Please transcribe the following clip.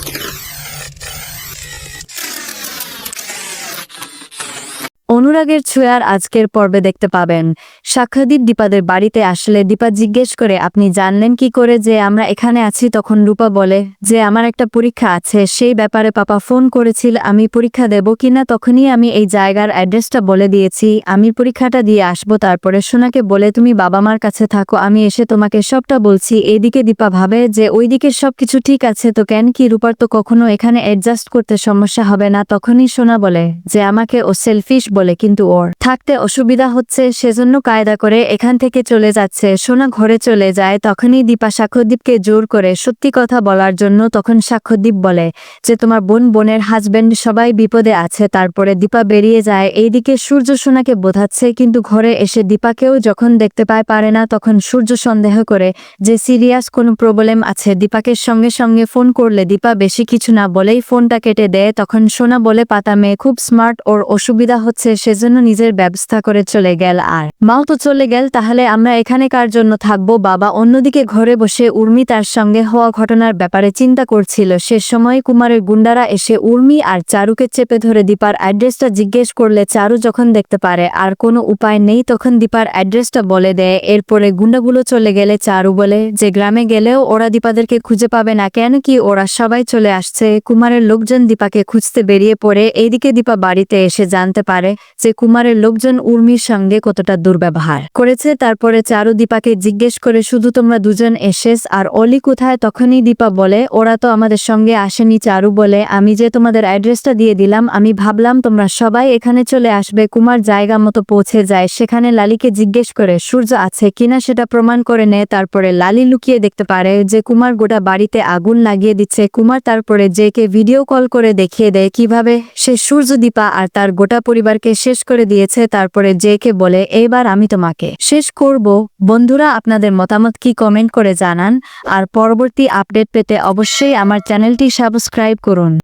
Thank you. অনুরাগের ছোঁয়ার আজকের পর্বে দেখতে পাবেন। সাক্ষাদীপ দীপাদের বাড়িতে আসলে দীপা জিজ্ঞেস করে, আপনি জানলেন কি করে যে আমরা এখানে আছি? তখন রূপা বলে, যে আমার একটা পরীক্ষা আছে, সেই ব্যাপারে পাপা ফোন করেছিল, আমি পরীক্ষা দেব কিনা তখনই আমি এই জায়গার অ্যাড্রেসটা বলে দিয়েছি। আমি পরীক্ষাটা দিয়ে আসব, তারপরে সোনাকে বলে, তুমি বাবা মার কাছে থাকো, আমি এসে তোমাকে সবটা বলছি। এদিকে দীপা ভাবে যে, ওইদিকে সবকিছু ঠিক আছে, তো কেন কি রূপার তো কখনো এখানে অ্যাডজাস্ট করতে সমস্যা হবে না? তখনই সোনা বলে যে, আমাকে ও সেলফিশ বলে কিন্তু ওর থাকতে অসুবিধা হচ্ছে, সেজন্য কায়দা করে এখান থেকে চলে যাচ্ছে। সোনা ঘরে চলে যায়, তখনই দীপা সাক্ষ্যদীপকে জোর করে সত্যি কথা বলার জন্য তখন সাক্ষ্যদীপ বলে, যে তোমার বোন, বোনের হাজবেন্ড সবাই বিপদে আছে। তারপরে দীপা বেরিয়ে যায়, এইদিকে সূর্য সোনাকে বোঝাচ্ছে, কিন্তু ঘরে এসে দীপাকেও যখন দেখতে পায়, পারে না, তখন সূর্য সন্দেহ করে যে সিরিয়াস কোনো প্রবলেম আছে। দীপাকে সঙ্গে সঙ্গে ফোন করলে, দীপা, বেশি কিছু না বলেই ফোনটা কেটে দেয় তখন সোনা বলে, পাতা মেয়ে, খুব স্মার্ট ওর অসুবিধা হচ্ছে সেজন্য নিজের ব্যবস্থা করে চলে গেল। আর মাও তো চলে গেল, তাহলে আমরা এখানে কার জন্য থাকব? বাবা অন্যদিকে ঘরে বসে উর্মি তার সঙ্গে হওয়া ঘটনার ব্যাপারে চিন্তা করছিল। সে সময় কুমারের গুন্ডারা এসে উর্মি আর চারুকে চেপে ধরে দীপার অ্যাড্রেসটা জিজ্ঞেস করলে চারু যখন দেখতে পারে আর কোনো উপায় নেই, তখন দীপার অ্যাড্রেসটা বলে দেয়। এরপরে গুন্ডাগুলো চলে গেলে চারু বলে, যে গ্রামে গেলেও ওরা দীপাদেরকে খুঁজে পাবে না কেন কি ওরা সবাই চলে আসছে? কুমারের লোকজন দীপাকে খুঁজতে বেরিয়ে পড়ে। এইদিকে দীপা বাড়িতে এসে জানতে পারে যে কুমারের লোকজন উর্মির সঙ্গে কতটা দুর্ব্যবহার করেছে। তারপরে চারু দীপাকে জিজ্ঞেস করে, শুধু তোমরা দুজন এসেস আর অলি কোথায়? তখনই দীপা বলে, ওরা তো আমাদের সঙ্গে আসেনি। চারু বলে, আমি যে তোমাদের অ্যাড্রেসটা দিয়ে দিলাম, আমি ভাবলাম তোমরা সবাই এখানে চলে আসবে। কুমার জায়গা মতো পৌঁছে যায়। সেখানে লালিকে জিজ্ঞেস করে, সূর্য আছে কিনা সেটা প্রমাণ করে নেয় তারপরে লালি লুকিয়ে দেখতে পারে যে কুমার গোটা বাড়িতে আগুন লাগিয়ে দিচ্ছে। কুমার তারপরে জেকে ভিডিও কল করে দেখিয়ে দেয় কীভাবে? সে সূর্য, দীপা আর তার গোটা পরিবারকে শেষ করে দিয়েছে, তারপরে জেকে বলে, এইবার আমি তোমাকে শেষ করব। বন্ধুরা, আপনাদের মতামত কি কমেন্ট করে জানান, আর পরবর্তী আপডেট পেতে অবশ্যই আমার চ্যানেলটি সাবস্ক্রাইব করুন।